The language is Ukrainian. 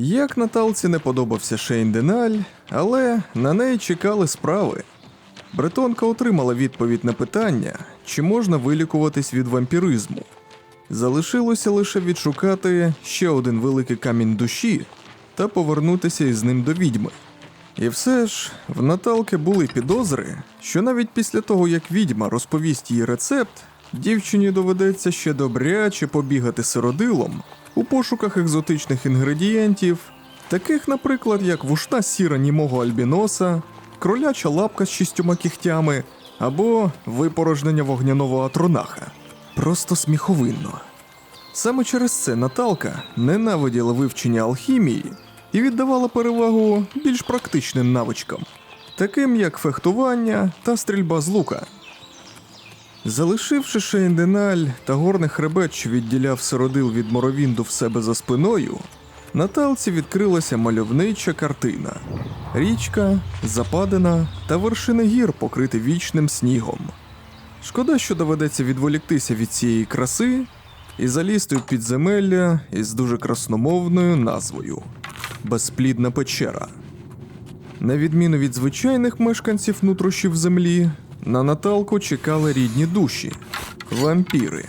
Як Наталці не подобався Шейн Деналь, але на неї чекали справи. Бретонка отримала відповідь на питання, чи можна вилікуватись від вампіризму. Залишилося лише відшукати ще один великий камінь душі та повернутися із ним до відьми. І все ж, в Наталки були підозри, що навіть після того, як відьма розповість їй рецепт, дівчині доведеться ще добряче побігати сиродилом у пошуках екзотичних інгредієнтів, таких, наприклад, як вушна сіра німого альбіноса, кроляча лапка з шістьома кігтями або випорожнення вогняного атронаха. Просто сміховинно. Саме через це Наталка ненавиділа вивчення алхімії і віддавала перевагу більш практичним навичкам, таким як фехтування та стрільба з лука. Залишивши Шейнденаль та горний хребет, що відділяв сиродил від Моровінду в себе за спиною, Наталці відкрилася мальовнича картина: річка, западина та вершини гір, покриті вічним снігом. Шкода, що доведеться відволіктися від цієї краси і залізти в підземелля із дуже красномовною назвою Безплідна печера. На відміну від звичайних мешканців нутрощів землі, на Наталку чекали рідні душі вампіри.